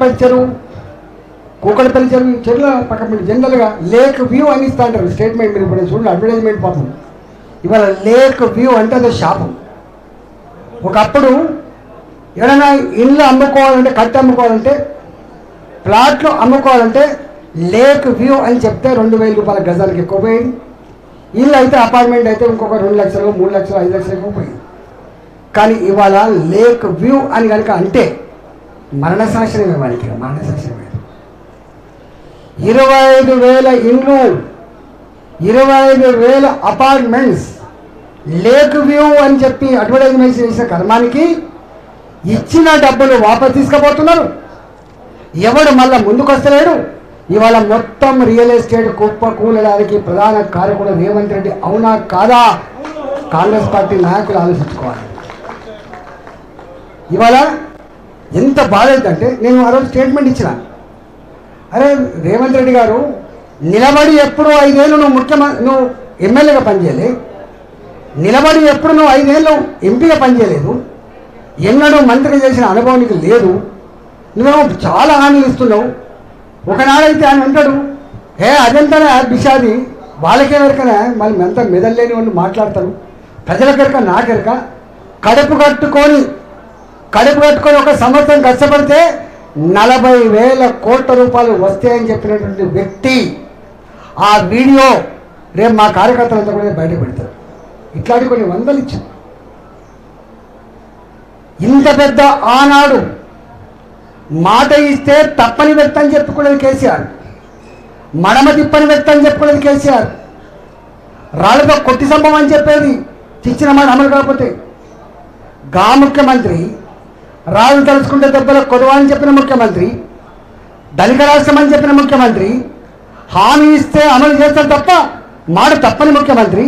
నాగపల్లి చెరువు కూకడపల్లి చెరువు చెరువుల పక్కన పెట్టి జనరల్గా లేక్ వ్యూ అని ఇస్తా అంటారు. స్టేట్మెంట్ మీరు ఇప్పుడు చూడండి అడ్వర్టైజ్మెంట్ పాపం. ఇవాళ లేక్ వ్యూ అంటే అది శాపం. ఒకప్పుడు ఎవరైనా ఇల్లు అమ్ముకోవాలంటే కట్టి అమ్ముకోవాలంటే ప్లాట్లు అమ్ముకోవాలంటే లేక్ వ్యూ అని చెప్తే రెండు వేల రూపాయల గజాలకు ఎక్కువ పోయింది. ఇల్లు అయితే అపార్ట్మెంట్ అయితే ఇంకొక రెండు లక్షలు మూడు లక్షలు ఐదు లక్షలు ఎక్కువ పోయింది. కానీ ఇవాళ లేక్ వ్యూ అని కనుక అంటే మరణ శాసనమే వానికి మరణ శాసనమే ఇరవై ఐదు వేల ఇండ్లు ఇరవై ఐదు వేల అపార్ట్మెంట్స్ లేక్ వ్యూ అని చెప్పి అడ్వర్టైజ్మెంట్ చేసిన కర్మానికి ఇచ్చిన డబ్బులు వాపసు తీసుకుపోతున్నారు. ఎవడు మళ్ళీ ముందుకు వస్తలేడు ఇవాళ మొత్తం రియల్ ఎస్టేట్ కుప్ప కూలడానికి ప్రధాన కారకుడు రేవంత్ రెడ్డి అవునా కాదా? కాంగ్రెస్ పార్టీ నాయకులు ఆలోచించుకోవాలి. ఇవాళ ఎంత బాధ నేను ఆ రోజు స్టేట్మెంట్ ఇచ్చిన. అరే రేవంత్ రెడ్డి గారు నిలబడి ఎప్పుడు ఐదేళ్ళు నువ్వు ముఖ్యమంత్రి నువ్వు ఎమ్మెల్యేగా పనిచేయలే. నిలబడి ఎప్పుడు నువ్వు ఐదేళ్ళు ఎంపీగా పనిచేయలేదు. ఎన్నడూ మంత్రి చేసిన అనుభవం నీకు లేదు. నువ్వేమో చాలా హామీలు ఇస్తున్నావు. ఒకనాడైతే ఆయన అంటాడు ఏ అదంతానే బిషాది వాళ్ళకే వరకనే మళ్ళీ ఎంత మెదల్లేని వాళ్ళు మాట్లాడతారు. ప్రజలకెరక నాకెరక కడుపు కట్టుకొని కడుపు కట్టుకొని ఒక సంవత్సరం కష్టపడితే నలభై వేల కోట్ల రూపాయలు వస్తాయని చెప్పినటువంటి వ్యక్తి ఆ వీడియో రేపు మా కార్యకర్తలంతా కూడా బయట పెడతారు. ఇట్లాంటి కొన్ని వందలు ఇచ్చాం ఇంత పెద్ద ఆనాడు మాట ఇస్తే తప్పని వ్యక్తి అని చెప్పుకునేది కేసీఆర్. మడమ తిప్పని వ్యక్తి అని చెప్పుకునేది కేసీఆర్. రాళ్ళతో కొట్టి సంభవం అని చెప్పేది ఇచ్చిన మాట అమలు కాకపోతే గా ముఖ్యమంత్రి రాళ్ళు తలుచుకుంటే దెబ్బల కొదవ అని చెప్పిన ముఖ్యమంత్రి ధనిక రాష్ట్రం అని చెప్పిన ముఖ్యమంత్రి హామీ ఇస్తే అమలు చేస్తారు తప్ప మాట తప్పని ముఖ్యమంత్రి.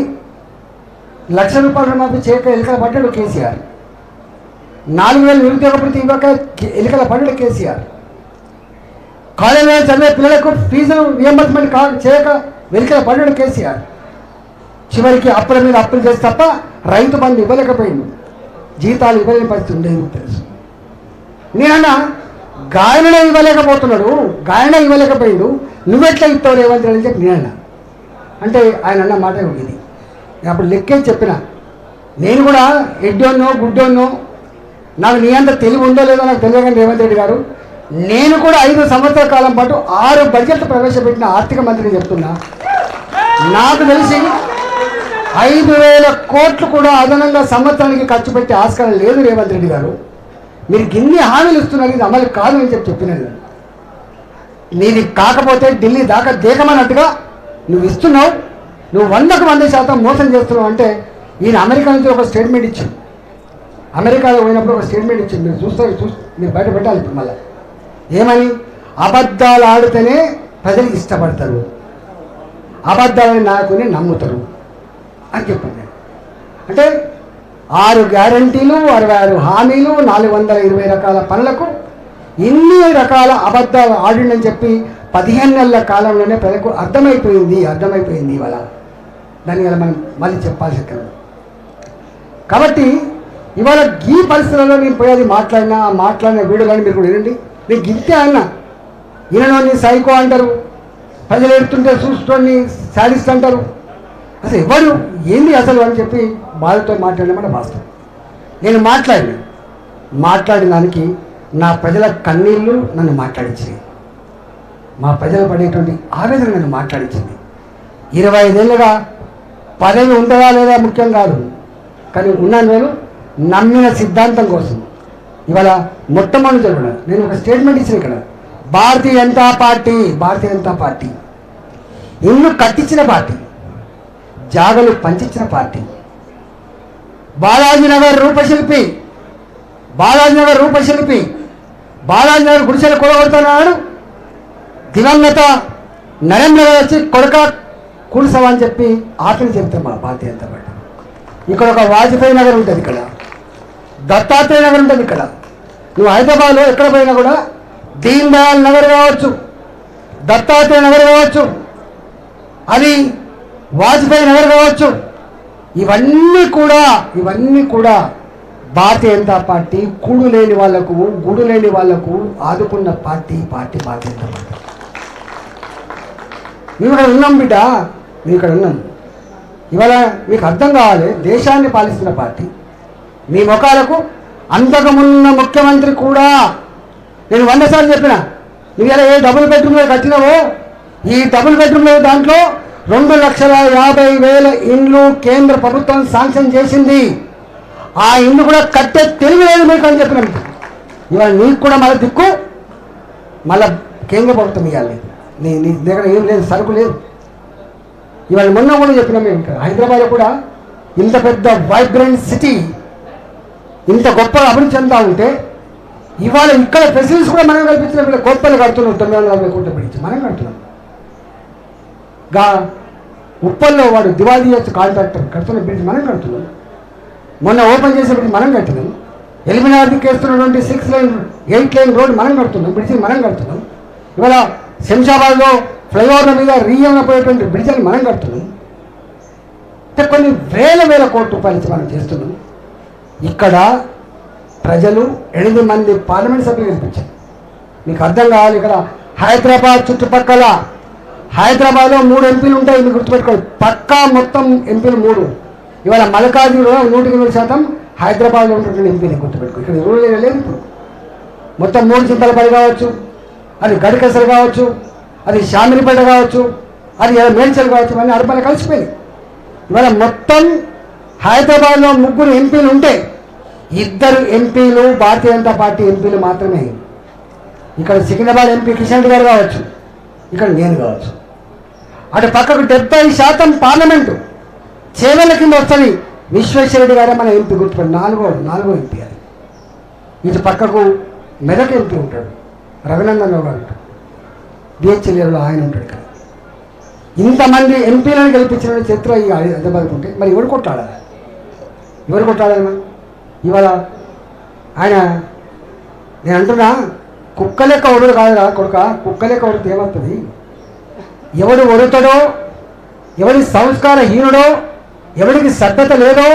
లక్ష రూపాయల రుణమాఫీ చేయక ఎలుకల పడ్డాడు కేసీఆర్. నాలుగు వేలు నిరుద్యోగ ప్రతి ఇవ్వక ఎలుకల పడ్డాడు కేసీఆర్. కాలేజీలో చదివే పిల్లలకు ఫీజులు రియంబర్స్మెంట్ కా చేయక వెలికల పడ్డాడు కేసీఆర్. చివరికి అప్పుల మీద అప్పులు చేసి తప్ప రైతు బంధు ఇవ్వలేకపోయింది. జీతాలు ఇవ్వలేని పరిస్థితి ఉండేది తెలుసు. నేనన్నా గాయన ఇవ్వలేకపోతున్నాడు గాయన ఇవ్వలేకపోయాడు నువ్వెట్లా ఇస్తావు రేవంత్ రెడ్డి అని చెప్పి నేనన్నా. అంటే ఆయన అన్న మాట ఇది అప్పుడు లెక్కే చెప్పిన నేను కూడా ఎడ్డోన్నో గుడ్డోన్నో నాకు నీ అంత తెలివి ఉందో లేదో నాకు తెలియదు కానీ రేవంత్ రెడ్డి గారు నేను కూడా ఐదు సంవత్సరాల కాలం పాటు ఆరు బడ్జెట్లు ప్రవేశపెట్టిన ఆర్థిక మంత్రిని చెప్తున్నా. నాకు తెలిసి ఐదు వేల కోట్లు కూడా అదనంగా సంవత్సరానికి ఖర్చు పెట్టే ఆస్కారం లేదు రేవంత్ రెడ్డి గారు. మీరు గిన్ని హామీలు ఇస్తున్నారు ఇది అమలు కాదు అని చెప్పి చెప్పినది. నేను కాకపోతే ఢిల్లీ దాకా దేకమన్నట్టుగా నువ్వు ఇస్తున్నావు నువ్వు వందకు వంద శాతం మోసం చేస్తున్నావు అంటే ఈయన అమెరికా నుంచి ఒక స్టేట్మెంట్ ఇచ్చింది అమెరికాలో పోయినప్పుడు ఒక స్టేట్మెంట్ ఇచ్చింది మీరు చూస్తారు చూ మీరు బయట పెట్టాలి ఇప్పుడు మళ్ళీ. ఏమని? అబద్ధాలు ఆడితేనే ప్రజలు ఇష్టపడతారు. అబద్ధాలని నాయకుని నమ్ముతారు. అని చెప్పాను అంటే ఆరు గ్యారంటీలు అరవై ఆరు హామీలు నాలుగు వందల ఇరవై రకాల పనులకు ఇన్ని రకాల అబద్ధాలు ఆడిండని చెప్పి పదిహేను నెలల కాలంలోనే ప్రజలకు అర్థమైపోయింది అర్థమైపోయింది ఇవాళ. దాన్ని మనం మళ్ళీ చెప్పాల్సి కదా. కాబట్టి ఇవాళ ఈ పరిస్థితుల్లో నేను పోయేది మాట్లాడినా ఆ మాట్లాడిన కానీ మీరు కూడా వినండి. నేను గిట్టే అన్న. ఈయనని సైకో అంటారు. ప్రజలు ఎడుతుంటే చూసుకొని శాడిస్ట్ అంటారు. అసలు ఎవరు? ఏంది అసలు అని చెప్పి వాళ్ళతో మాట్లాడమని వాస్తవం. నేను మాట్లాడిన. మాట్లాడిన దానికి నా ప్రజల కన్నీళ్ళు నన్ను మాట్లాడించింది మా ప్రజలు పడేటువంటి ఆవేదన నన్ను మాట్లాడించింది. ఇరవై ఐదేళ్ళుగా పదవి ఉండదా లేదా ముఖ్యం కాదు. కానీ ఉన్నాను నేను నమ్మిన సిద్ధాంతం కోసం. ఇవాళ మొట్టమొదటి కూడా నేను ఒక స్టేట్మెంట్ ఇచ్చిన ఇక్కడ. Bharatiya Janata party Bharatiya Janata party. ఇల్లు కట్టించిన పార్టీ. జాగలు పంచించిన పార్టీ. బాలాజీనగర్ రూపశిల్పి. బాలాజీనగర్ రూపశిల్పి. బాలాజీనగర్ గుడిసెలు కొడగొడుతున్నాడు. దివంగత నరేంద్ర వచ్చి కొడక కూల్సవా అని చెప్పి ఆకలి చెప్తాం మా భారతీయ జనతా పార్టీ ఇక్కడ ఒక వాజ్పేయి నగర్ ఉంటుంది ఇక్కడ. దత్తాత్రేయ నగర్ ఉంటుంది ఇక్కడ. నువ్వు హైదరాబాద్లో ఎక్కడ పోయినా కూడా దీన్ దయాల్ నగర్ కావచ్చు దత్తాత్రేయ నగర్ కావచ్చు అది వాజ్పేయి నగర్ కావచ్చు. ఇవన్నీ కూడా ఇవన్నీ కూడా భారతీయ జనతా పార్టీ కూడు లేని వాళ్ళకు గుడు లేని వాళ్ళకు ఆదుకున్న party party Bharatiya Janata party. మేము ఇక్కడ ఉన్నాం బిడ్డ? మేము ఇక్కడ ఉన్నాం. ఇవాళ మీకు అర్థం కావాలి దేశాన్ని పాలిస్తున్న పార్టీ. మీ ముఖాలకు అంతకుమున్న ముఖ్యమంత్రి కూడా. నేను వంద సార్లు చెప్పిన నువ్వు ఇలా ఏ డబుల్ బెడ్రూమ్లో కట్టినావో ఈ డబుల్ బెడ్రూమ్లో దాంట్లో రెండు లక్షల యాభై వేల ఇండ్లు కేంద్ర ప్రభుత్వం శాంక్షన్ చేసింది. ఆ ఇండ్లు కూడా కట్టే తెలివి లేదు మీకు అని చెప్పిన ఇవాళ నీకు కూడా మళ్ళీ దిక్కు మళ్ళా కేంద్ర ప్రభుత్వం ఇవ్వాలి. నీ నీ దగ్గర ఏం లేదు సరుకు లేదు. ఇవాళ మొన్న కూడా చెప్పిన మేము ఇక్కడ హైదరాబాద్ కూడా ఇంత పెద్ద వైబ్రెంట్ సిటీ ఇంత గొప్పగా అభివృద్ధి చెందా ఉంటే ఇవాళ ఇక్కడ ఫెసిలిటీస్ కూడా మనం కల్పించిన గొప్పలు కడుతున్నాం తొమ్మిది వందల యాభై కోట్లు పిలిచి మనం కడుతున్నాం. గా ఉప్పల్లో వాడు దివాళీ చేయొచ్చు కాంట్రాక్టర్ కడుతున్న బిల్డింగ్ మనం కడుతున్నాం. మొన్న ఓపెన్ చేసే బిల్డింగ్ మనం కట్టినాం ఎలిమినార్కి వేస్తున్నటువంటి six lane eight lane road మనం కడుతున్నాం బ్రిడ్జి మనం కడుతున్నాం. ఇవాళ శంషాబాద్లో ఫ్లైఓవర్ల మీద రీఎంలో పోయేటువంటి బ్రిడ్జిని మనం కడుతున్నాం. అంటే కొన్ని వేల వేల కోట్ల రూపాయలు మనం చేస్తున్నాం. ఇక్కడ ప్రజలు ఎనిమిది మంది పార్లమెంట్ సభ్యులు కనిపించారు. మీకు అర్థం కావాలి ఇక్కడ హైదరాబాద్ చుట్టుపక్కల హైదరాబాద్లో మూడు ఎంపీలు ఉంటాయి మీరు గుర్తుపెట్టుకోండి. పక్కా మొత్తం ఎంపీలు మూడు. ఇవాళ మల్కాజ్గిరిలో నూటికి నూరు శాతం హైదరాబాద్లో ఉన్నటువంటి ఎంపీని గుర్తుపెట్టుకో. ఇక్కడ రూల్ లేదు ఇప్పుడు. మొత్తం మూడు చింతలపల్లి కావచ్చు అది గడికసలు కావచ్చు అది షామిలిపేట కావచ్చు అది మేడ్చల్ కావచ్చు ఇవన్నీ అర్బన్ కలిసిపోయింది ఇవాళ మొత్తం హైదరాబాద్లో ముగ్గురు ఎంపీలు ఉంటే ఇద్దరు ఎంపీలు భారతీయ జనతా పార్టీ ఎంపీలు మాత్రమే. ఇక్కడ సికింద్రాబాద్ ఎంపీ కిషన్ రెడ్డి గారు కావచ్చు ఇక్కడ నేను కావచ్చు. అటు పక్కకు డెబ్బై శాతం పార్లమెంటు చేవల కింద వస్తుంది. విశ్వేశ్వరరెడ్డి గారే మన ఎంపీ గుర్తుపడి నాలుగో నాలుగో ఎంపీ అది. ఇటు పక్కకు మెదక్ ఎంపీ ఉంటాడు. రఘునందన్ గారు ఉంటాడు బిహెచ్ఎల్ఏలో ఆయన ఉంటాడు ఇక్కడ. ఇంతమంది ఎంపీలను గెలిపించిన చరిత్ర ఈ హైదరాబాద్ ఉంటే మరి ఎవరు కొట్టాడాలి ఎవరు కొట్టాడాలి ఇవాళ ఆయన నేను అంటున్నా కుక్క లెక్క ఒడుడు కాదురా కొడుక కుక్క లెక్క ఒడితే ఏమవుతుంది? ఎవడు ఒడుతాడో ఎవడి సంస్కారహీనుడో ఎవడికి శ్రద్ధత లేదో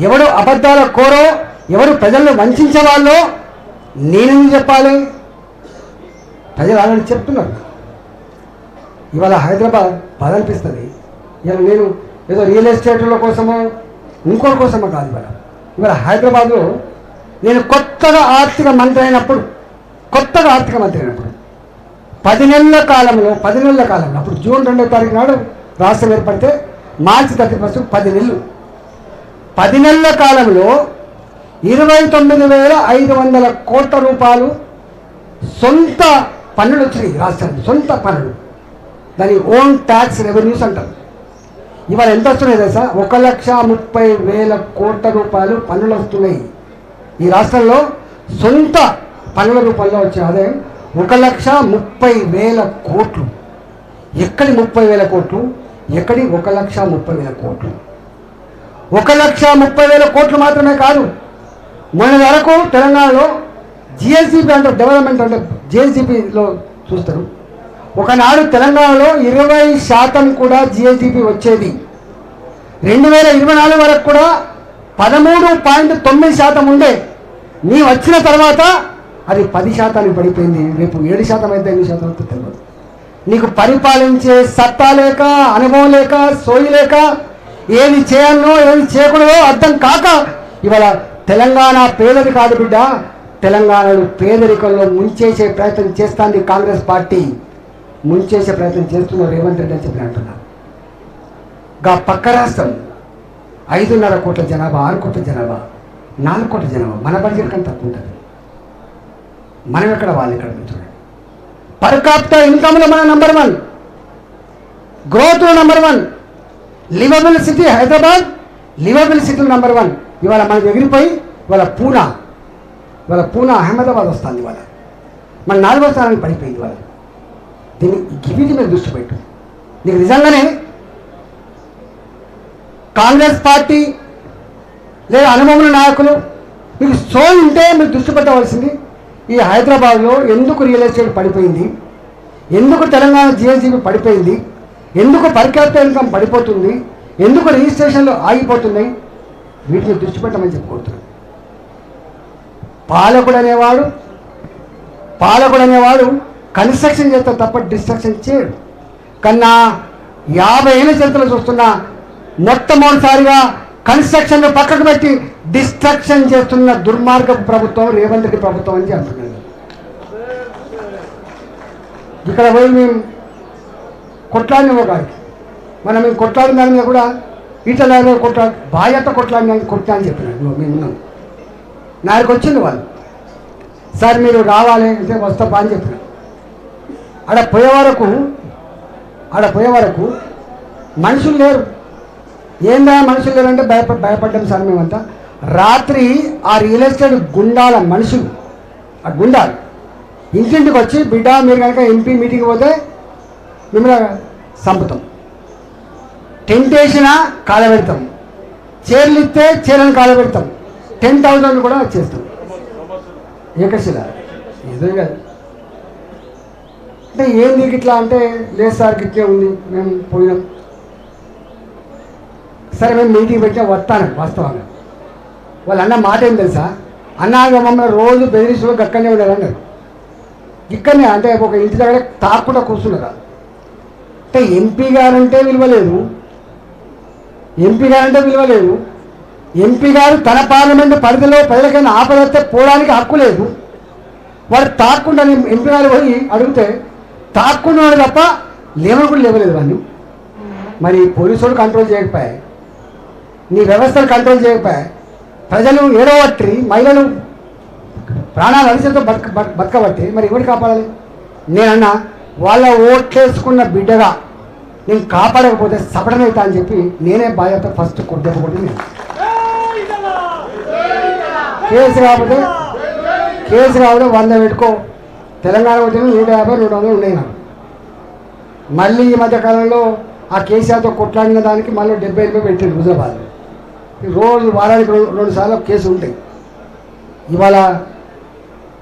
ఎవడు అబద్ధాల కోరో ఎవరు ప్రజలను వంచవాళ్ళో వాళ్ళో చెప్పాలి? ప్రజలు ఆల్రెడీ చెప్తున్నారు. ఇవాళ హైదరాబాద్ బాధ అనిపిస్తుంది ఇవాళ నేను ఏదో రియల్ ఎస్టేట్ల కోసమో ఇంకోటి కోసమో కాదు ఇవాళ. ఇవాళ హైదరాబాద్లో నేను కొత్తగా ఆర్థిక మంత్రి అయినప్పుడు కొత్తగా ఆర్థిక మంత్రి అయినప్పుడు పది నెలల కాలంలో పది నెలల కాలంలో అప్పుడు జూన్ రెండో తారీఖు నాడు రాష్ట్రం ఏర్పడితే మార్చి థర్టీ ఫస్ట్ పది నెలలు. పది నెలల కాలంలో ఇరవై తొమ్మిది వేల ఐదు వందల కోట్ల రూపాయలు సొంత పన్నులు వచ్చినాయి రాష్ట్రానికి సొంత పన్నులు. దాని ఓన్ ట్యాక్స్ రెవెన్యూస్ అంటారు. ఇవాళ ఎంత వస్తున్నాయి తెలుసా? ఒక లక్ష ముప్పై వేల కోట్ల రూపాయలు పన్నులు వస్తున్నాయి. ఈ రాష్ట్రంలో సొంత పన్నుల రూపంలో వచ్చే ఆదాయం ఒక లక్ష ముప్పై వేల కోట్లు. ఎక్కడి ముప్పై వేల కోట్లు? ఎక్కడి? ఒక లక్ష ముప్పై వేల కోట్లు. ఒక లక్ష ముప్పై వేల కోట్లు మాత్రమే కాదు మన వరకు తెలంగాణలో జిఎస్డిపి అంటే డెవలప్మెంట్ అంటే జిఎస్డిపిలో చూస్తారు. ఒకనాడు తెలంగాణలో ఇరవై శాతం కూడా జిఎస్డిపి వచ్చేది. రెండు వేల ఇరవై నాలుగు వరకు కూడా పదమూడు పాయింట్ తొమ్మిది శాతం ఉండే. నీ వచ్చిన తర్వాత అది పది శాతానికి పడిపోయింది. రేపు ఏడు శాతం అయితే ఎనిమిది శాతం అయితే తెలియదు నీకు పరిపాలించే సత్తా లేక అనుభవం లేక సోయి లేక ఏది చేయాలనో ఏది చేయకూడదో అర్థం కాక ఇవాళ తెలంగాణ పేదది కాదు బిడ్డ. తెలంగాణను పేదరికంలో ముంచేసే ప్రయత్నం చేస్తాంది కాంగ్రెస్ పార్టీ. ముంచేసే ప్రయత్నం చేస్తున్నారు రేవంత్ రెడ్డి అని చెప్పి అంటున్నారు గా పక్క రాష్ట్రం ఐదున్నర కోట్ల జనాభా ఆరు కోట్ల జనాభా నాలుగు కోట్ల జనాభా. మన బడ్జెట్ కంటే తక్కువ ఉంటుంది. మనం ఎక్కడ వాళ్ళు ఎక్కడ చూడండి పర్ కాప్టా ఇన్కమ్లో మన number one గ్రోత్లో number one livable city Hyderabad livable city number one ఇవాళ మనకి ఎగిరిపోయి ఇవాళ పూనా ఇవాళ పూనా అహ్మదాబాద్ వస్తుంది ఇవాళ. మన నాలుగో స్థానానికి పడిపోయింది ఇవాళ. దీన్ని గివిటి మీద దృష్టి పెట్టు. నీకు నిజంగానే కాంగ్రెస్ పార్టీ లేదా అనుభవం నాయకులు మీకు సో ఉంటే మీరు దృష్టి పెట్టవలసింది ఈ హైదరాబాద్లో ఎందుకు రియల్ ఎస్టేట్ పడిపోయింది? ఎందుకు తెలంగాణ జిఎస్డిపి పడిపోయింది? ఎందుకు పర్ క్యాపిటల్ ఇన్కమ్ పడిపోతుంది? ఎందుకు రిజిస్ట్రేషన్లు ఆగిపోతున్నాయి? వీటిని దృష్టి పెట్టమని చెప్పుకుంటున్నాను పాలకుడు అనేవాడు పాలకుడు అనేవాడు కన్స్ట్రక్షన్ చేస్తే తప్ప డిస్ట్రక్షన్ చేయడు. కన్నా యాభై ఏళ్ళ చరిత్రలో చూస్తున్నా మొట్టమొదటిసారిగా కన్స్ట్రక్షన్ పక్కకు పెట్టి డిస్ట్రక్షన్ చేస్తున్న దుర్మార్గ ప్రభుత్వం రేవంత్ రెడ్డి ప్రభుత్వం అని చెప్తున్నాను ఇక్కడ పోయి మేము కొట్లాడిన కాదు మనం మేము కొట్లాడిన దాని మీద కూడా ఈటల కొట్లా బాధ్యత కొట్లాడిన కొట్టా అని చెప్పినాడు మేము ఉన్నాం. నాకు వచ్చింది వాళ్ళు. సార్ మీరు రావాలి అంటే వస్తా అని చెప్పిన ఆడ పోయే వరకు ఆడ పోయే వరకు మనుషులు లేరు. ఏందా మనుషులు లేరంటే భయప భయపడ్డాం సార్ మేమంతా. రాత్రి ఆ రియల్ ఎస్టేట్ గుండాల మనుషులు ఆ గుండాలు ఇంటింటికి వచ్చి బిడ్డ మీరు కనుక ఎంపీ మీటింగ్ పోతే మిమ్మల్ని చంపుతాం. టెంట్ వేసినా కాలబెడతాం చీరలు ఇస్తే చీరను కాలబెడతాం టెన్ థౌజండ్ కూడా చేస్తాం. ఏకశిల? ఏదో కాదు అంటే ఏం నీకు ఇట్లా అంటే లేదు సార్ ఇట్లే ఉంది మేము పోయినాం. సరే మేము మీటింగ్ పెట్టినా వస్తాను వాస్తవంగా. వాళ్ళు అన్న మాట ఏం తెలుసా అన్నాక మమ్మల్ని రోజు బెదిరిస్తూ అక్కడనే ఉన్నారు అన్నారు. ఇక్కడనే అంటే ఒక ఇంటి దగ్గర తాకుండా కూర్చున్నారు? అంటే ఎంపీ గారంటే విలువలేదు. ఎంపీ గారంటే విలువలేదు. ఎంపీ గారు తన పార్లమెంట్ పరిధిలో ప్రజలకైనా ఆపదస్తే పోవడానికి హక్కు లేదు. వాడు తాకుండా ఎంపీ గారు పోయి అడిగితే తాకుండా తప్ప లేవని కూడా లేవలేదు వాడిని మరి పోలీసులు కంట్రోల్ చేయకపోయాయి. నీ వ్యవస్థలు కంట్రోల్ చేయకపోయాయి. ప్రజలు ఏడవట్రి మహిళలు ప్రాణాలు అరిచేతో బతక బతకబట్టి మరి ఎవరు కాపాడాలి? నేనన్నా వాళ్ళ ఓట్లేసుకున్న బిడ్డగా నేను కాపాడకపోతే సపడనవుతా అని చెప్పి నేనే బాధ్యత ఫస్ట్ కొట్టకపోతే కొట్టింది కేసు కాకపోతే కేసు కాకపోతే వంద పెట్టుకో. తెలంగాణ వచ్చిన నూట యాభై నూట వందలు ఉన్నాయి నాకు. మళ్ళీ ఈ మధ్యకాలంలో ఆ కేసీఆర్తో కొట్లాడిన దానికి మళ్ళీ డెబ్బై ఎనిమిది పెట్టింది హుజరాబాద్ రోజు వారానికి రెండు రెండు సార్లు కేసు ఉంటాయి. ఇవాళ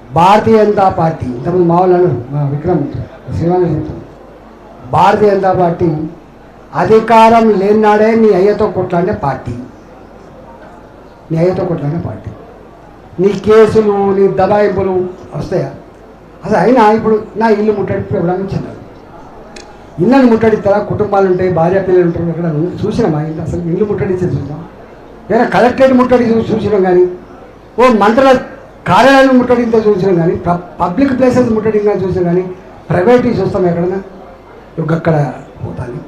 భారతీయ జనతా పార్టీ ఇంతకుముందు మావులను మా విక్రమ్ శ్రీవాణి భారతీయ జనతా పార్టీ అధికారం లేనాడే నీ అయ్యతో కొట్లాడే పార్టీ. నీ అయ్యతో కొట్లాడే పార్టీ. నీ కేసులు నీ దబాయింపులు వస్తాయా? అసలు అయినా ఇప్పుడు నా ఇల్లు ముట్టడి ఎవరైనా చిన్నది ఇళ్ళని ముట్టడిస్తారా? కుటుంబాలు ఉంటాయి భార్య పిల్లలు ఉంటారు ఎక్కడ చూసినామా? ఇల్లు అసలు ఇల్లు ముట్టడిస్తే చూసినాం వేరే కలెక్టరేట్ ముట్టడి చూసినాం కానీ ఓ మంత్రుల కార్యాలయాలు ముట్టడింతో చూసినాం కానీ పబ్లిక్ ప్లేసెస్ ముట్టడిందా చూసినా కానీ ప్రైవేట్ చూస్తాం ఎక్కడన్నా ఇక అక్కడ పోతాను.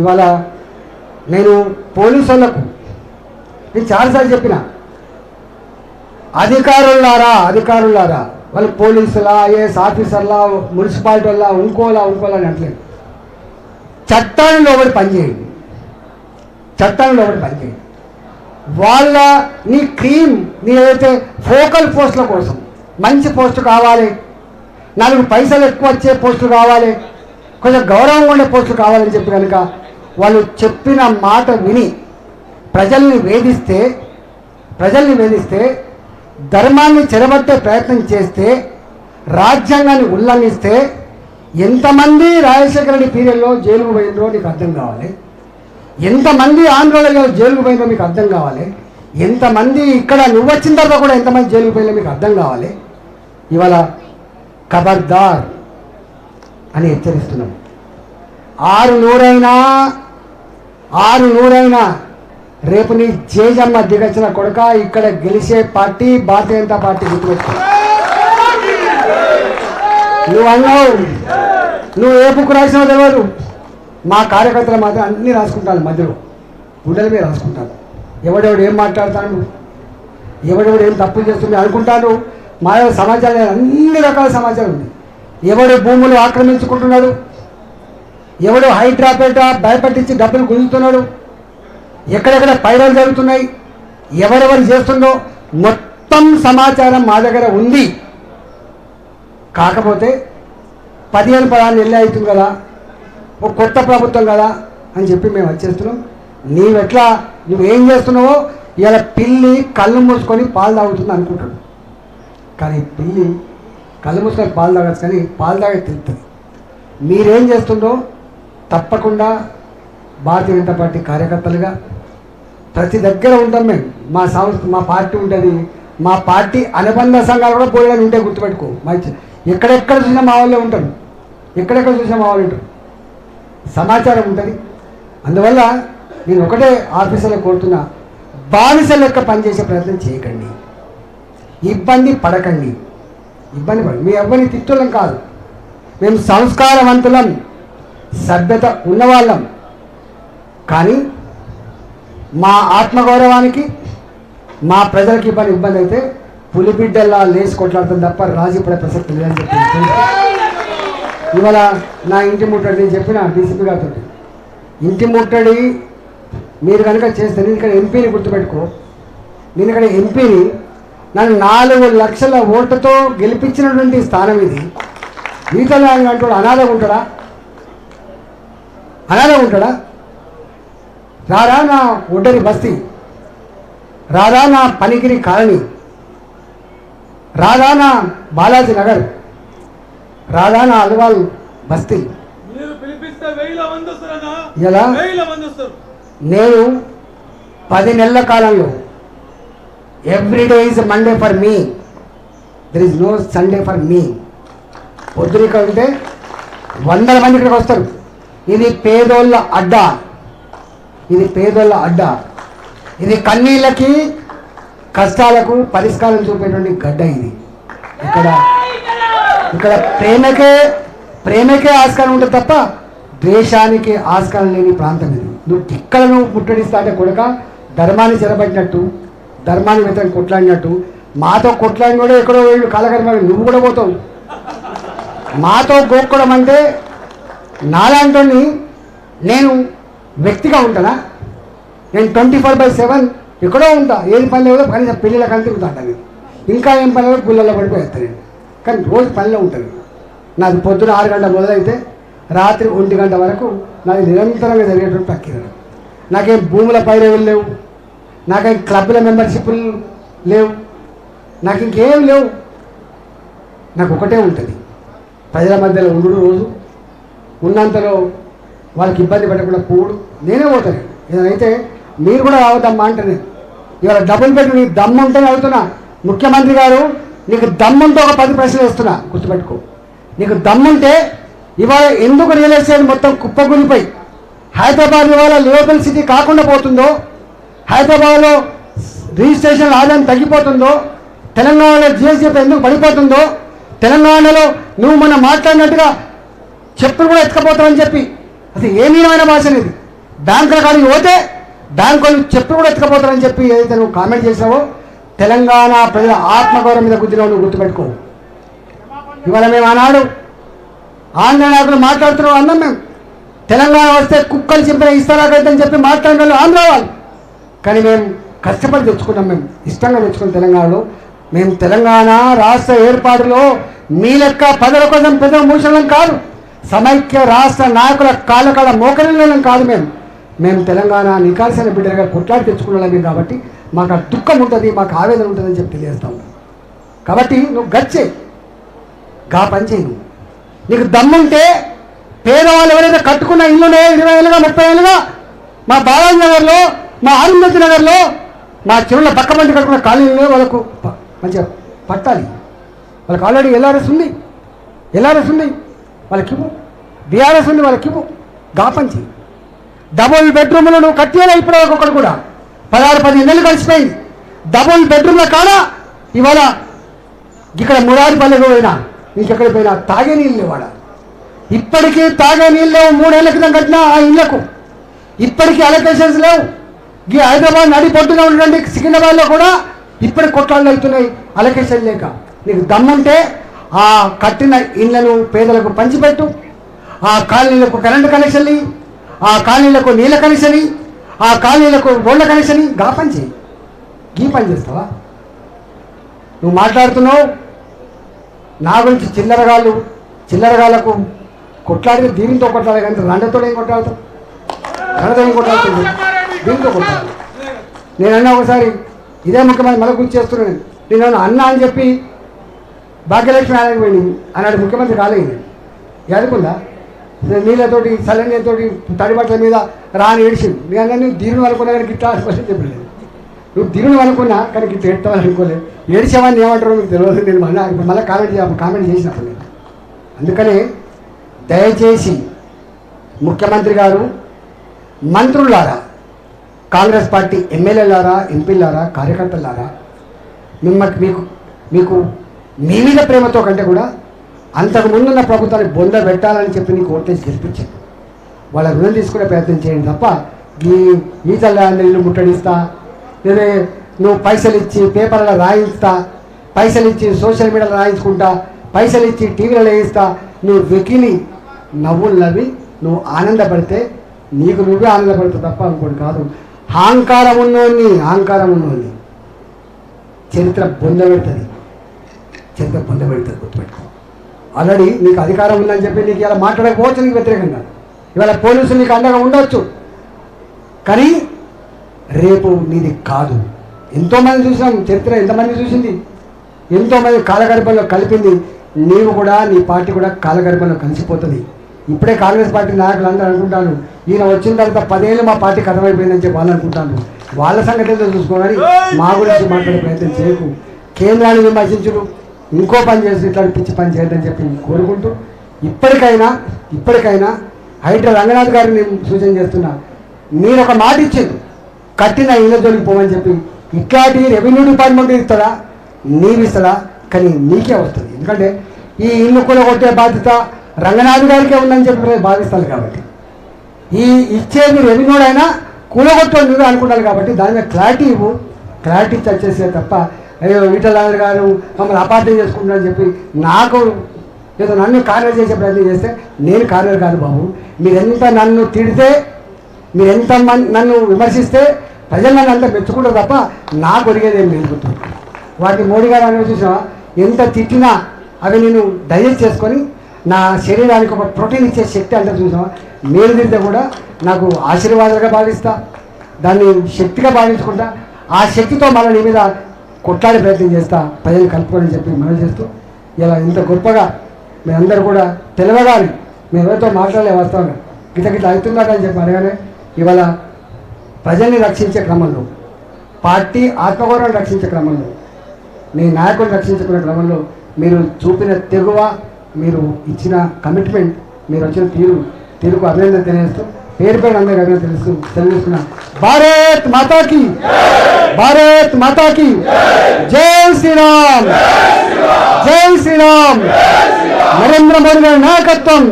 ఇవాళ నేను పోలీసు వాళ్ళకు నేను చాలాసార్లు చెప్పిన అధికారులారా అధికారులారా వాళ్ళు పోలీసులా ఐఏఎస్ ఆఫీసర్లా మున్సిపాలిటీ వాళ్ళ ఇంకోలా ఇంకోలా అని అంటలేదు. చట్టాన్ని లోబడి పనిచేయండి. చట్టాన్ని లోబడి పనిచేయండి. వాళ్ళ నీ క్రీమ్ నీ ఏదైతే ఫోకల్ పోస్టుల కోసం మంచి పోస్టు కావాలి నాలుగు పైసలు ఎక్కువ వచ్చే పోస్టులు కావాలి కొంచెం గౌరవంగా ఉండే పోస్టులు కావాలని చెప్పి కనుక వాళ్ళు చెప్పిన మాట విని ప్రజల్ని వేధిస్తే ప్రజల్ని వేధిస్తే ధర్మాన్ని చెరబట్టే ప్రయత్నం చేస్తే రాజ్యాంగాన్ని ఉల్లంఘిస్తే ఎంతమంది రాజశేఖర రెడ్డి పీరియడ్లో జైలుకు పోయినరో నీకు అర్థం కావాలి. ఎంతమంది ఆంధ్రలో జైలుకు పోయిందో మీకు అర్థం కావాలి. ఎంతమంది ఇక్కడ నువ్వు వచ్చిన తర్వాత కూడా ఎంతమంది జైలుకు పోయిందో మీకు అర్థం కావాలి. ఇవాళ ఖబర్దార్ అని హెచ్చరిస్తున్నాం. ఆరు నూరైనా ఆరు నూరైనా రేపు నీ జేజమ్మ దిగచ్చిన కొడుక ఇక్కడ గెలిచే పార్టీ భారతీయ జనతా పార్టీ గుర్తుపెట్టుకో. నువ్వు అన్నావు. నువ్వు ఏ బుక్ రాసినావు తెలియదు మా కార్యకర్తలు మాత్రం అన్నీ రాసుకుంటాను మధ్యలో. గుండెల మీద రాసుకుంటాను ఎవడెవడు ఏం మాట్లాడతాడు? ఎవడెవడు ఏం తప్పులు చేస్తుంది అనుకుంటాను మా యొక్క సమాచారం అన్ని రకాల సమాచారం ఉంది ఎవడు భూములు ఆక్రమించుకుంటున్నాడు? ఎవడు హైడ్రాపేట భయపట్టించి డబ్బులు గుంజుతున్నాడు? ఎక్కడెక్కడ పైరలు జరుగుతున్నాయి? ఎవరెవరు చేస్తుందో మొత్తం సమాచారం మా దగ్గర ఉంది. కాకపోతే పదిహేను పదహారు నెలలు అవుతుంది కదా. ఒక కొత్త ప్రభుత్వం కదా అని చెప్పి మేము వచ్చేస్తున్నాం నీవెట్లా నువ్వేం చేస్తున్నావో ఇలా పిల్లి కళ్ళు మూసుకొని పాలు తాగుతుంది అనుకుంటాడు. కానీ పిల్లి కళ్ళు మూసుకొని పాలు తాగచ్చు కానీ పాలు తాగే తెలుస్తుంది మీరేం చేస్తుందో తప్పకుండా భారతీయ జనతా పార్టీ కార్యకర్తలుగా ప్రతి దగ్గర ఉంటాం మేము. మా సంస్థ మా పార్టీ ఉంటుంది మా పార్టీ అనుబంధ సంఘాలు కూడా పోలేని ఉంటే గుర్తుపెట్టుకో. మంచి ఎక్కడెక్కడ చూసినా మా వాళ్ళే ఉంటారు. ఎక్కడెక్కడ చూసినా మా వాళ్ళు ఉంటారు. సమాచారం ఉంటుంది. అందువల్ల నేను ఒకటే ఆఫీసులో కోరుతున్నా బానిస లెక్క పనిచేసే ప్రయత్నం చేయకండి. ఇబ్బంది పడకండి. ఇబ్బంది పడ మీ ఎవ్వరిని తిట్టులం కాదు. మేము సంస్కారవంతులం సభ్యత ఉన్నవాళ్ళం. కానీ మా ఆత్మగౌరవానికి మా ప్రజలకి ఇబ్బంది ఇబ్బంది అయితే పులిబిడ్డల్లా లేచి కొట్లాడుతుంది తప్ప రాజీ పడే ప్రసక్తి లేదని చెప్పి ఇవాళ నా ఇంటి ముట్టడి నేను చెప్పిన డీసీపీ గారితో ఇంటి ముట్టడి మీరు కనుక చేస్తే నేను ఇక్కడ ఎంపీని గుర్తుపెట్టుకో. నేను ఇక్కడ ఎంపీని నన్ను నాలుగు లక్షల ఓట్లతో గెలిపించినటువంటి స్థానం ఇది. మీతో అంటూ అనాథ ఉంటాడా? అనాథ ఉంటాడా? రారా నా ఒడ్డరి బస్తీ? రారా నా పనికిరి కాలనీ? రారా నా బాలాజీ నగర్? రారా నా అల్వాల్ బస్తీ ఎలా? నేను పది నెలల కాలంలో every day is Monday for me there is no Sunday for me పొద్దున ఇక్కడ ఉంటే వందల మంది ఇక్కడికి వస్తారు. ఇది పేదోళ్ళ అడ్డా. ఇది పేదోళ్ళ అడ్డా. ఇది కన్నీళ్ళకి కష్టాలకు పరిష్కారం చూపేటువంటి గడ్డ ఇది. ఇక్కడ ఇక్కడ ప్రేమకే ప్రేమకే ఆస్కారం ఉంటుంది తప్ప ద్వేషానికి ఆస్కారం లేని ప్రాంతం ఇది. నువ్వు ఇక్కడ నువ్వు ముట్టడిస్తా అంటే కొడుక ధర్మాన్ని చెరబట్టినట్టు ధర్మాన్ని వ్యతిరేకంగా కొట్లాడినట్టు మాతో కొట్లాడిన కూడా ఎక్కడో వెళ్ళు కాలకర్మ నువ్వు కూడా పోతావు. మాతో గోక్కడం అంటే నాలాంటి నేను వ్యక్తిగా ఉంటానా? నేను ట్వంటీ ఫోర్ బై సెవెన్ ఎక్కడో ఉంటా. ఏం పని లేదో కనీసం పెళ్ళిళ్ళ కానీ తిరుగుతా నేను. ఇంకా ఏం పని లేదో గుళ్ళల్లో పడిపోయేస్తాను నేను. కానీ రోజు పనిలో ఉంటుంది నాది పొద్దున ఆరు గంటల మొదలైతే రాత్రి ఒంటి గంట వరకు నాది నిరంతరంగా జరిగేటువంటి ప్రక్రియ. నాకేం భూముల పైరవులు లేవు. నాకేం క్లబ్ల మెంబర్షిప్లు లేవు. నాకు ఇంకేం లేవు. నాకు ఒకటే ఉంటుంది. ప్రజల మధ్యలో ఉండు రోజు. ఉన్నంతలో వాళ్ళకి ఇబ్బంది పెట్టకుండా పోడు నేనే పోతాను. ఏదైతే మీరు కూడా రావద్దమ్మా అంటే నేను ఇవాళ డబ్బులు పెట్టి దమ్ము ఉంటే అవుతున్నా ముఖ్యమంత్రి గారు నీకు దమ్ముంటే ఒక పది ప్రశ్నలు వేస్తున్నా గుర్తుపెట్టుకో. నీకు దమ్ముంటే ఇవాళ ఎందుకు రియల్ ఎస్టేట్ మొత్తం కుప్పగులిపోయి హైదరాబాద్ ఇవాళ లివబుల్ సిటీ కాకుండా పోతుందో హైదరాబాద్లో రిజిస్ట్రేషన్ ఆదాయం తగ్గిపోతుందో తెలంగాణలో జిఎస్టీ ఎందుకు పడిపోతుందో తెలంగాణలో నువ్వు మన మాట్లాడినట్టుగా చెప్పులు కూడా ఎత్తుకపోతామని చెప్పి అది ఏ మీనమైన భాష అనేది? బ్యాంకుల కాడికి పోతే బ్యాంకు వాళ్ళు చెప్పులు కూడా ఎత్తుకపోతారని చెప్పి ఏదైతే నువ్వు కామెంట్ చేసావో తెలంగాణ ప్రజల ఆత్మగౌరవం మీద గుద్దిలో నువ్వు గుర్తుపెట్టుకో. ఇవాళ మేము ఆనాడు ఆంధ్ర నాయకులు మాట్లాడుతున్నాం అన్నాం మేము. తెలంగాణ వస్తే కుక్కలు చింపిన ఇస్తారాకైతే చెప్పి మాట్లాడిన వాళ్ళు ఆంధ్ర వాళ్ళు. కానీ మేము కష్టపడి తెచ్చుకున్నాం మేము. ఇష్టంగా తెచ్చుకున్నాం తెలంగాణలో. మేము తెలంగాణ రాష్ట్ర ఏర్పాటులో మీ లెక్క పదల కోసం పెద్ద మూషణం కాదు. సమైక్య రాష్ట్ర నాయకుల కాళ్ళకాడ మోకరిల్లం కాదు మేము. మేము తెలంగాణ నికాల్సిన బిడ్డలుగా కొట్లాడి తెచ్చుకున్నాం కాబట్టి మాకు దుఃఖం ఉంటుంది మాకు ఆవేదన ఉంటుందని చెప్పి తెలియజేస్తాం కాబట్టి నువ్వు గచ్చే గా పని చేయి నువ్వు. నీకు దమ్ముంటే పేదవాళ్ళు ఎవరైతే కట్టుకున్న ఇల్లునే ఇరవై ఏళ్ళుగా ముప్పై ఏళ్ళుగా మా బాలాజీ నగర్లో మా ఆనందతి నగర్లో మా చెరువుల పక్క మంది కట్టుకున్న కాలనీలో వాళ్ళకు. మంచిగా పట్టాలి. వాళ్ళకి ఆల్రెడీ ఎల్ఆర్ఎస్ ఉంది. ఎల్ఆర్ఎస్ ఉంది. వాళ్ళకి ఇవ్వు. బీఆర్ఎస్ ఉంది వాళ్ళకి ఇవ్వు. గా పని చేయి. డబుల్ బెడ్రూమ్లు నువ్వు కట్టేలా ఇప్పుడు ఒకటి కూడా? పదహారు పది నెలలు కలిసిపోయింది డబుల్ బెడ్రూమ్ల కాడ? ఇవాళ ఇక్కడ మురారిపల్లెకు పోయినా ఇంకెక్కడ పోయినా తాగే నీళ్ళు లేవాడ ఇప్పటికీ తాగే నీళ్ళు లేవు మూడేళ్ళ క్రితం కట్టిన ఆ ఇళ్ళకు. ఇప్పటికీ అలొకేషన్స్ లేవు. ఈ హైదరాబాద్ నడి పొట్టుగా ఉన్నటువంటి సికింద్రాబాద్లో కూడా ఇప్పటికి కొట్లాళ్ళు అవుతున్నాయి అలొకేషన్ లేక. నీకు దమ్మంటే ఆ కట్టిన ఇళ్ళను పేదలకు పంచిపెట్టు. ఆ కాలనీలకు కరెంటు కనెక్షన్ ఆ కాలనీలకు నీళ్ళ కనెక్షన్ ఆ ఖాళీలకు రోడ్ల కనెక్షన్గా పని చేయి. గీ పని చేస్తావా? నువ్వు మాట్లాడుతున్నావు? నా గురించి చిల్లరగాళ్ళు చిల్లరగాళ్ళకు కొట్లాడితే దీనితో కొట్టాలి కానీ రండతో ఏం కొట్లాడతావు? రండతో ఏం కొట్లాడుతుంది దీనితో కొట్టాలి నేను అన్నా ఒకసారి ఇదే ముఖ్యమంత్రి మళ్ళీ గుర్తు చేస్తున్నాను నేను. అన్నా అన్న అని చెప్పి భాగ్యలక్ష్మి ఆలయం పోయింది అన్నాడు ముఖ్యమంత్రి కాలేదు ఎదుకుందా నీళ్ళతోటి చల్లనీళ్ళతోటి తడిబట్టల మీద రాని ఏడిచింది నేను అన్నా నువ్వు దీని అనుకున్నా కానీ గిట్లా అనుకోని చెప్పలేదు. నువ్వు తిరుగు అనుకున్నా కానీ గిట్ట ఎట్టవాలని అనుకోలేదు ఏడిచేవాడిని ఏమంటారో మీకు తెలియదు. నేను మళ్ళీ ఇప్పుడు మళ్ళీ కామెంట్ చేయ కామెంట్ చేసినప్పుడు నేను. అందుకనే దయచేసి ముఖ్యమంత్రి గారు మంత్రులారా కాంగ్రెస్ పార్టీ ఎమ్మెల్యేలారా ఎంపీలారా కార్యకర్తలారా మిమ్మల్ని మీకు మీకు మీ మీద ప్రేమతో కంటే కూడా అంతకు ముందున్న ప్రభుత్వాన్ని బొంద పెట్టాలని చెప్పి నీకు ఓటేసి గెలిపించాను. వాళ్ళ రుణం తీసుకునే ప్రయత్నం చేయండి తప్ప ఈ ఈతల ఇల్లు ముట్టడిస్తా లేదా నువ్వు పైసలు ఇచ్చి పేపర్లో రాయిస్తా పైసలు ఇచ్చి సోషల్ మీడియాలో రాయించుకుంటా పైసలు ఇచ్చి టీవీలలో వేయిస్తా నువ్వు వెకిలి నవ్వులు నవ్వి నువ్వు ఆనందపడితే నీకు నువ్వే ఆనందపడతావు తప్ప అనుకోండి కాదు. అహంకారం ఉన్నోని అహంకారం ఉన్నోని చరిత్ర పొందబెడుతుంది చరిత్ర పొందబెడుతుంది గుర్తుపెట్టుకో. ఆల్రెడీ నీకు అధికారం ఉందని చెప్పి నీకు ఇలా మాట్లాడకపోవచ్చు నీకు వ్యతిరేకంగా. ఇవాళ పోలీసులు నీకు అండగా ఉండొచ్చు. కానీ రేపు నీది కాదు. ఎంతోమంది చూసాం చరిత్ర ఎంతమంది చూసింది? ఎంతోమంది కాలగర్భంలో కలిపింది. నీవు కూడా నీ పార్టీ కూడా కాలగర్భంలో కలిసిపోతుంది. ఇప్పుడే కాంగ్రెస్ పార్టీ నాయకులు అందరూ అనుకుంటాను ఈయన వచ్చిన తర్వాత పదేళ్ళు మా పార్టీ కథమైపోయిందని చెప్పి వాళ్ళు అనుకుంటాను వాళ్ళ సంగతి చూసుకోవాలి. మా గురించి మాట్లాడే ప్రయత్నం చేయకు. కేంద్రాన్ని విమర్శించుడు ఇంకో పని చేసి ఇట్లాంటి పిచ్చి పని చేయొద్దని చెప్పి కోరుకుంటూ ఇప్పటికైనా ఇప్పటికైనా హైడ్రా రంగనాథ్ గారిని నేను సూచన చేస్తున్నా. మీరు ఒక మాట ఇచ్చింది. కట్టిన ఇళ్ళ జోలికి పోమని చెప్పి ఇట్లాంటి రెవెన్యూ డిపార్ట్మెంట్ ఇస్తారా నీవు ఇస్తారా కానీ నీకే వస్తుంది. ఎందుకంటే ఈ ఇల్లు కొట్టే బాధ్యత రంగనాథ్ గారికే ఉందని చెప్పి భావిస్తారు కాబట్టి. ఈ ఇచ్చేది రెవెన్యూడైనా అయినా కూలగొట్టు నువ్వే కాబట్టి దాని మీద క్లారిటీ ఇవ్వు. క్లారిటీ వచ్చేసే తప్ప అయ్యో ఈటలాల్ గారు మమ్మల్ని అపార్థం చేసుకుంటున్నారని చెప్పి నాకు ఏదో నన్ను కార్నర్ చేసే ప్రయత్నం చేస్తే నేను కార్నర్ కాదు బాబు. మీరెంత నన్ను తిడితే మీరెంత మన్ నన్ను విమర్శిస్తే ప్రజలు నన్ను అంత మెచ్చుకుంటారు తప్ప నాకు ఒరిగేదేం ఏం వాటి వాటిని మోడీ గారు అనేవి ఎంత తిట్టినా అవి నేను డైజెస్ట్ చేసుకొని నా శరీరానికి ఒక ప్రోటీన్ ఇచ్చే శక్తి అంటే చూసాం మీరు తింటే కూడా నాకు ఆశీర్వాదాలుగా భావిస్తా దాన్ని శక్తిగా భావించుకుంటా ఆ శక్తితో మళ్ళీ నీ మీద కొట్లాడే ప్రయత్నం చేస్తా ప్రజలు కలుపుకొని చెప్పి మనం చేస్తూ ఇలా ఇంత గొప్పగా మీరందరూ కూడా తెలవగాలి మేము ఎవరితో మాట్లాడలే వాస్తవంగా. గిట గిట అవుతుందట అని చెప్పి అనగానే ఇవాళ ప్రజల్ని రక్షించే క్రమంలో పార్టీ ఆత్మగౌరవం రక్షించే క్రమంలో మీ నాయకుడిని రక్షించుకునే క్రమంలో మీరు చూపిన తెగువ మీరు ఇచ్చిన కమిట్మెంట్ మీరు వచ్చిన తీరు తీరుకు అభినందన తెలియజేస్తూ పేరు పేరు అందరికీ అభినందన తెలుస్తూ తెలియజేస్తున్నా భారత్ మాతాకి. భారత్ మాతాకి. జై శ్రీరామ్. జై శ్రీరామ్. నరేంద్ర మోడీ గారి నాయకత్వం.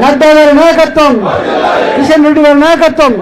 నడ్డా గారి నాయకత్వం. కిషన్ రెడ్డి గారి నాయకత్వం.